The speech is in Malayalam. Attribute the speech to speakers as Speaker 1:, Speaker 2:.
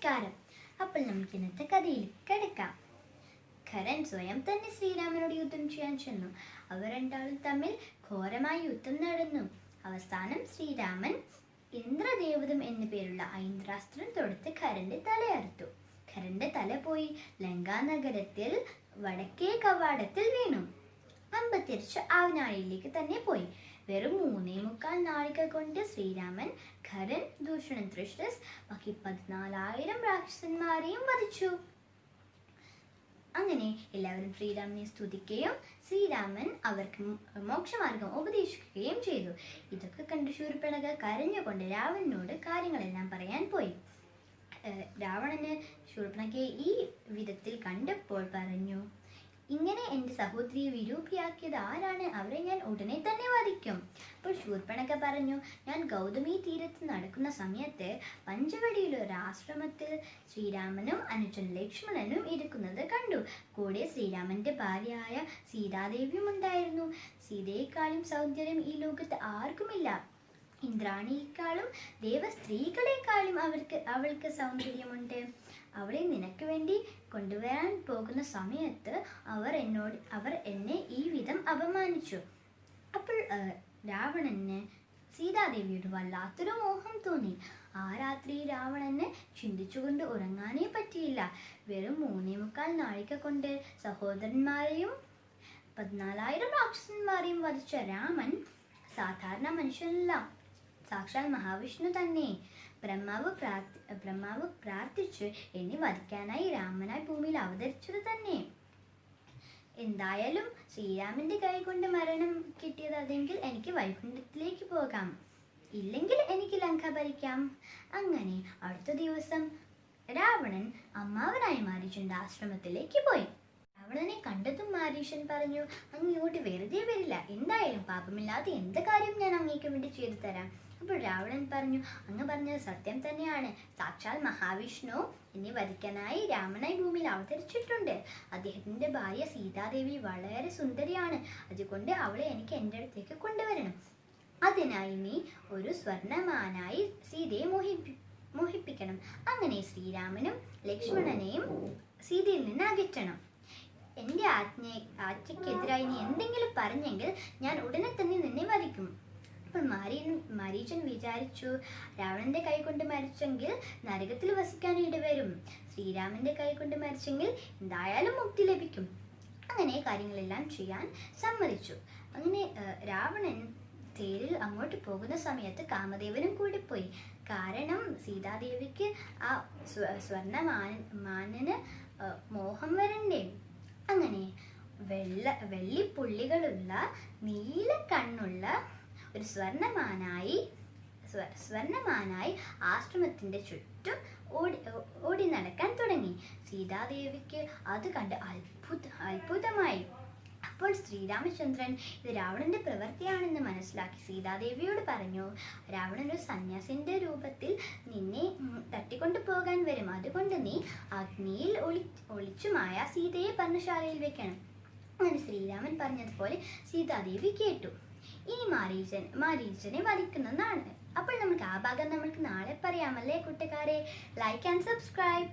Speaker 1: നമസ്കാരം. അപ്പോൾ നമുക്ക് ഇന്നത്തെ കഥയിൽ കിടക്കാം. ഖരൻ സ്വയം തന്നെ ശ്രീരാമനോട് യുദ്ധം ചെയ്യാൻ ചെന്നു. അവർ രണ്ടാളും തമ്മിൽ ഘോരമായ യുദ്ധം നടന്നു. അവസാനം ശ്രീരാമൻ ഇന്ദ്രദേവതം എന്നു പേരുള്ള ഐന്ദ്രാസ്ത്രം തൊടുത്ത് ഖരന്റെ തലയറുത്തു. ഖരന്റെ തല പോയി ലങ്കാനഗരത്തിൽ വടക്കേ കവാടത്തിൽ വീണു. അമ്പ തിരിച്ച് ആവനാഴിയിലേക്ക് തന്നെ പോയി. വെറും മൂന്നേ മുക്കാൽ നാഴിക കൊണ്ട് ശ്രീരാമൻ ഖരൻ ദൂഷണൻ ത്രിഷ്ടസ് ബാക്കി പതിനാലായിരം രാക്ഷസന്മാരെയും വധിച്ചു. അങ്ങനെ എല്ലാവരും ശ്രീരാമനെ സ്തുതിക്കുകയും ശ്രീരാമൻ അവർക്ക് മോക്ഷമാർഗം ഉപദേശിക്കുകയും ചെയ്തു. ഇതൊക്കെ കണ്ട് ശൂർപ്പണക കരഞ്ഞുകൊണ്ട് രാവണനോട് കാര്യങ്ങളെല്ലാം പറയാൻ പോയി. രാവണന് ശൂർപ്പണകയെ ഈ വിധത്തിൽ കണ്ടപ്പോൾ പറഞ്ഞു ഇങ്ങനെ എന്റെ സഹോദരിയെ വിരൂപിയാക്കിയത് ആരാണ്? അവരെ ഞാൻ ഉടനെ തന്നെ വധിക്കും. അപ്പോൾ ശൂർപ്പണക പറഞ്ഞു ഞാൻ ഗൗതമി തീരത്ത് നടക്കുന്ന സമയത്ത് പഞ്ചവടിയിൽ ഒരു ആശ്രമത്തിൽ ശ്രീരാമനും അനുജൻ ലക്ഷ്മണനും ഇരിക്കുന്നത് കണ്ടു. കൂടെ ശ്രീരാമന്റെ ഭാര്യയായ സീതാദേവിയും ഉണ്ടായിരുന്നു. സീതയെക്കാളും സൗന്ദര്യം ഈ ലോകത്ത് ആർക്കുമില്ല. ഇന്ദ്രാണിയേക്കാളും ദേവസ്ത്രീകളെക്കാളും അവർക്ക് അവൾക്ക് സൗന്ദര്യമുണ്ട്. അവളെ നിനക്ക് വേണ്ടി കൊണ്ടുവരാൻ പോകുന്ന സമയത്ത് അവർ എന്നോട് അവർ എന്നെ ഈ വിധം അപമാനിച്ചു. അപ്പോൾ രാവണന് സീതാദേവിയോട് വല്ലാത്തൊരു മോഹം തോന്നി. ആ രാത്രി രാവണന് ചിന്തിച്ചുകൊണ്ട് ഉറങ്ങാനേ പറ്റിയില്ല. വെറും മൂന്നേ മുക്കാൽ നാഴിക കൊണ്ട് സഹോദരന്മാരെയും പതിനാലായിരം രാക്ഷസന്മാരെയും വധിച്ച രാമൻ സാധാരണ മനുഷ്യനല്ല. സാക്ഷാൽ മഹാവിഷ്ണു തന്നെ. ബ്രഹ്മാവ് ബ്രഹ്മാവ് പ്രാർത്ഥിച്ചു എന്നെ വധിക്കാനായി രാമനായി ഭൂമിയിൽ അവതരിച്ചത് തന്നെ. എന്തായാലും ശ്രീരാമന്റെ കൈ കൊണ്ട് മരണം കിട്ടിയത് അതെങ്കിൽ എനിക്ക് വൈകുണ്ഠത്തിലേക്ക് പോകാം. ഇല്ലെങ്കിൽ എനിക്ക് ലങ്ക ഭരിക്കാം. അങ്ങനെ അടുത്ത ദിവസം രാവണൻ അമ്മാവനായി മാരീഷന്റെ ആശ്രമത്തിലേക്ക് പോയി. രാവണനെ കണ്ടതും മാരീഷൻ പറഞ്ഞു അങ്ങോട്ട് വെറുതെ വരില്ല. എന്തായാലും പാപമില്ലാതെ എന്ത് കാര്യം ഞാൻ അങ്ങേക്ക് വേണ്ടി ചെയ്തു തരാം? അപ്പോൾ രാവണൻ പറഞ്ഞു അങ്ങ് പറഞ്ഞത് സത്യം തന്നെയാണ്. സാക്ഷാൽ മഹാവിഷ്ണു എന്നെ വധിക്കാനായി രാമനായി ഭൂമിയിൽ അവതരിച്ചിട്ടുണ്ട്. അദ്ദേഹത്തിന്റെ ഭാര്യ സീതാദേവി വളരെ സുന്ദരിയാണ്. അതുകൊണ്ട് അവളെ എനിക്ക് എന്റെ അടുത്തേക്ക് കൊണ്ടുവരണം. അതിനായി നീ ഒരു സ്വർണമാനായി സീതയെ മോഹിപ്പി മോഹിപ്പിക്കണം. അങ്ങനെ ശ്രീരാമനും ലക്ഷ്മണനെയും സീതയിൽ നിന്ന് അകറ്റണം. എന്റെ ആജ്ഞ ആജ്ഞയ്ക്കെതിരായി നീ എന്തെങ്കിലും പറഞ്ഞെങ്കിൽ ഞാൻ ഉടനെ തന്നെ നിന്നെ വധിക്കും. അപ്പോൾ മാരീ മാരീച്ചൻ വിചാരിച്ചു. രാവണന്റെ കൈ കൊണ്ട് മരിച്ചെങ്കിൽ നരകത്തിൽ വസിക്കാൻ ഇടവരും. ശ്രീരാമന്റെ കൈകൊണ്ട് മരിച്ചെങ്കിൽ എന്തായാലും മുക്തി ലഭിക്കും. അങ്ങനെ കാര്യങ്ങളെല്ലാം ചെയ്യാൻ സമ്മതിച്ചു. അങ്ങനെ രാവണൻ തേരിൽ അങ്ങോട്ട് പോകുന്ന സമയത്ത് കാമദേവനും കൂടി പോയി കാരണം സീതാദേവിക്ക് ആ സ്വ സ്വർണ മാന മാനന് മോഹം വരണ്ടേ? അങ്ങനെ വെള്ള വെള്ളിപ്പുള്ളികളുള്ള നീല കണ്ണുള്ള ഒരു സ്വർണമാനായി സ്വർണമാനായി ആശ്രമത്തിന്റെ ചുറ്റും ഓടി ഓടി നടക്കാൻ തുടങ്ങി. സീതാദേവിക്ക് അത് കണ്ട് അത്ഭുത അത്ഭുതമായി. അപ്പോൾ ശ്രീരാമചന്ദ്രൻ ഇത് രാവണന്റെ പ്രവൃത്തിയാണെന്ന് മനസ്സിലാക്കി സീതാദേവിയോട് പറഞ്ഞു രാവണൻ ഒരു സന്യാസിന്റെ രൂപത്തിൽ നിന്നെ തട്ടിക്കൊണ്ടു പോകാൻ വരും. അതുകൊണ്ട് നീ അഗ്നിയിൽ ഒളി ഒളിച്ചുമായ സീതയെ പർണശാലയിൽ വെക്കണം. അങ്ങനെ ശ്രീരാമൻ പറഞ്ഞതുപോലെ സീതാദേവി കേട്ടു. ഇനി മാരീചൻ മാരീചനെ വധിക്കുന്നതാണ് അപ്പോൾ നമുക്ക് ആ ഭാഗം നമുക്ക് നാളെ പറയാമല്ലേ കൂട്ടുകാരെ? Like and subscribe